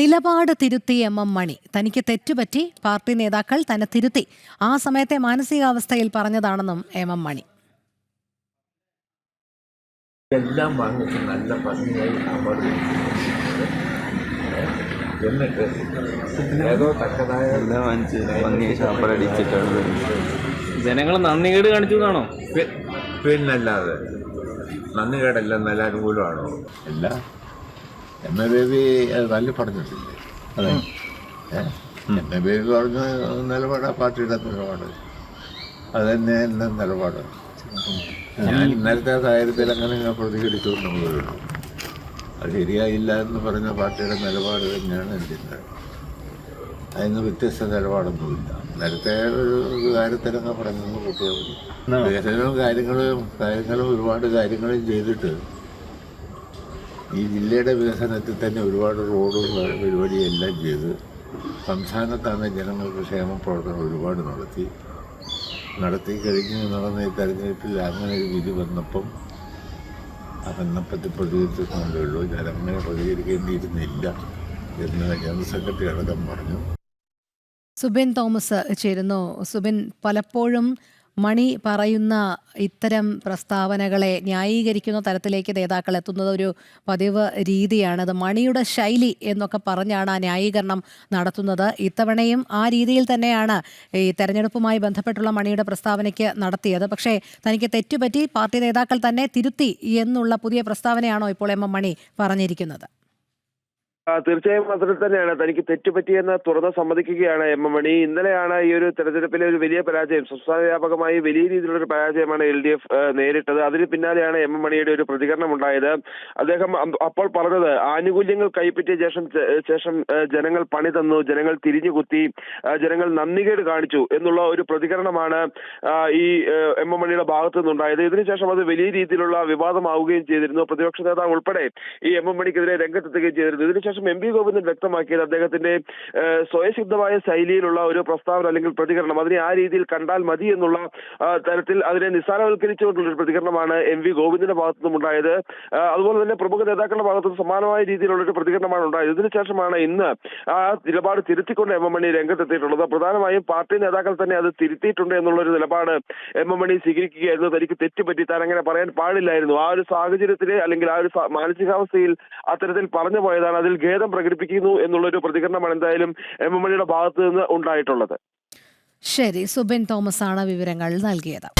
നിലപാട് തിരുത്തി M M മണി. തനിക്ക് തെറ്റുപറ്റി പാർട്ടി നേതാക്കൾ തന്നെ തിരുത്തി. ആ സമയത്തെ മാനസികാവസ്ഥയിൽ പറഞ്ഞതാണെന്നും എം എം മണി. എല്ലാം വാങ്ങിച്ച് നല്ല ഭംഗിയായി അമർ എന്നിട്ട് ഏതോ തക്കതായ എല്ലാം വാങ്ങിച്ച് ഭംഗിയായി ജനങ്ങൾ നന്ദികേട് കാണിച്ചു എന്നാണോ? പിന്നല്ലാതെ നന്ദി കേടല്ല നല്ല അനുകൂലമാണോ അല്ല. എം എ ബേബി നല്ല പറഞ്ഞിട്ടില്ലേ അതെ. എം എ ബേബി പറഞ്ഞ നിലപാട് ആ പാർട്ടിയുടെ നിലപാട്. അത് തന്നെ എന്റെ നിലപാട്. ഞാൻ ഇന്നലത്തെ സാഹചര്യത്തിൽ അങ്ങനെ ഞാൻ പ്രതികരിച്ചു എന്നുള്ളതേ ഉള്ളൂ അത് ശരിയായില്ല എന്ന് പറഞ്ഞ പാർട്ടിയുടെ നിലപാട് തന്നെയാണ് എന്റെ അതിന് വ്യത്യസ്ത നിലപാടൊന്നുമില്ല. നേരത്തെ ഒരു ഒരു കാര്യത്തിലൊക്കെ പറഞ്ഞു കൂട്ടിയാൽ മതി വികസനവും കാര്യങ്ങളും കാര്യങ്ങളും ഒരുപാട് കാര്യങ്ങളും ചെയ്തിട്ട് ഈ ജില്ലയുടെ വികസനത്തിൽ തന്നെ ഒരുപാട് റോഡും പരിപാടിയും എല്ലാം ചെയ്ത് സംസ്ഥാനത്താണ് ജനങ്ങൾക്ക് ക്ഷേമ പ്രവർത്തനം ഒരുപാട് നടത്തി. നടത്തി കഴിഞ്ഞ് നടന്ന ഈ തെരഞ്ഞെടുപ്പിൽ അങ്ങനെ ഒരു വിധി വന്നപ്പം ആ പ്രതികരിച്ചിട്ടുണ്ടേ ഉള്ളൂ ഞാൻ അങ്ങനെ പ്രതികരിക്കേണ്ടിയിരുന്നില്ല എന്ന് ജനറൽ സെക്രട്ടറി അടക്കം പറഞ്ഞു. സുബിൻ തോമസ് ചേരുന്നു. സുബിൻ പലപ്പോഴും മണി പറയുന്ന ഇത്തരം പ്രസ്താവനകളെ ന്യായീകരിക്കുന്ന തരത്തിലേക്ക് നേതാക്കൾ എത്തുന്നത് ഒരു പതിവ് രീതിയാണ്. അത് മണിയുടെ ശൈലി എന്നൊക്കെ പറഞ്ഞാണ് ആ ന്യായീകരണം നടത്തുന്നത്. ഇത്തവണയും ആ രീതിയിൽ തന്നെയാണ് ഈ തെരഞ്ഞെടുപ്പുമായി ബന്ധപ്പെട്ടുള്ള മണിയുടെ പ്രസ്താവനയ്ക്ക് നടത്തിയത്. പക്ഷേ തനിക്ക് തെറ്റുപറ്റി പാർട്ടി നേതാക്കൾ തന്നെ തിരുത്തി എന്നുള്ള പുതിയ പ്രസ്താവനയാണോ ഇപ്പോൾ എം എം മണി പറഞ്ഞിരിക്കുന്നത്? തീർച്ചയായും അതിൽ തന്നെയാണ്. തനിക്ക് തെറ്റുപറ്റിയെന്ന് തുറന്ന് സമ്മതിക്കുകയാണ് എം എം മണി. ഇന്നലെയാണ് ഈ ഒരു തെരഞ്ഞെടുപ്പിലെ ഒരു വലിയ പരാജയം. സംസ്ഥാന വ്യാപകമായി വലിയ രീതിയിലുള്ള ഒരു പരാജയമാണ് എൽ ഡി എഫ് നേരിട്ടത്. അതിന് പിന്നാലെയാണ് എം എം മണിയുടെ ഒരു പ്രതികരണം ഉണ്ടായത് അദ്ദേഹം അപ്പോൾ പറഞ്ഞത് ആനുകൂല്യങ്ങൾ കൈപ്പറ്റിയ ശേഷം ശേഷം ജനങ്ങൾ പണി തന്നു ജനങ്ങൾ തിരിഞ്ഞുകുത്തി ജനങ്ങൾ നന്ദികേട് കാണിച്ചു എന്നുള്ള ഒരു പ്രതികരണമാണ് ഈ എം എം മണിയുടെ ഭാഗത്തു നിന്നുണ്ടായത്. ഇതിനുശേഷം അത് വലിയ രീതിയിലുള്ള വിവാദമാവുകയും ചെയ്തിരുന്നു. പ്രതിപക്ഷ നേതാവ് ഉൾപ്പെടെ ഈ എം എം മണിക്കെതിരെ രംഗത്തെത്തുകയും ചെയ്തിരുന്നു. ഇതിനുശേഷം എം വി ഗോവിന്ദൻ വ്യക്തമാക്കിയത് അദ്ദേഹത്തിന്റെ സ്വയസിദ്ധമായ ശൈലിയിലുള്ള ഒരു പ്രസ്താവന അല്ലെങ്കിൽ പ്രതികരണം. അതിനെ ആ രീതിയിൽ കണ്ടാൽ മതി എന്നുള്ള തരത്തിൽ അതിനെ നിസ്സാരവൽക്കരിച്ചുകൊണ്ടുള്ള ഒരു പ്രതികരണമാണ് എം വി ഗോവിന്ദന്റെ ഭാഗത്തു നിന്നും ഉണ്ടായത് അതുപോലെ തന്നെ പ്രമുഖ നേതാക്കളുടെ ഭാഗത്തു നിന്ന് സമാനമായ രീതിയിലുള്ള ഒരു പ്രതികരണമാണ് ഉണ്ടായത്. ഇതിനുശേഷമാണ് ഇന്ന് ആ നിലപാട് തിരുത്തിക്കൊണ്ട് എം എം മണി രംഗത്തെത്തിയിട്ടുള്ളത്. പ്രധാനമായും പാർട്ടി നേതാക്കൾ തന്നെ അത് തിരുത്തിയിട്ടുണ്ട് എന്നുള്ള ഒരു നിലപാട് എം എം മണി സ്വീകരിക്കുകയായിരുന്നു. തനിക്ക് തെറ്റുപറ്റി താൻ അങ്ങനെ പറയാൻ പാടില്ലായിരുന്നു. ആ ഒരു സാഹചര്യത്തിൽ അല്ലെങ്കിൽ ആ ഒരു മാനസികാവസ്ഥയിൽ അത്തരത്തിൽ പറഞ്ഞു പോയതാണ്. അതിൽ ഖേദം പ്രകടിപ്പിക്കുന്നു എന്നുള്ളൊരു പ്രതികരണമാണ് എന്തായാലും എം എം മണിയുടെ ഭാഗത്ത് നിന്ന് ഉണ്ടായിട്ടുള്ളത്. ശരി സുബിൻ തോമസ് ആണ് വിവരങ്ങൾ നൽകിയത്.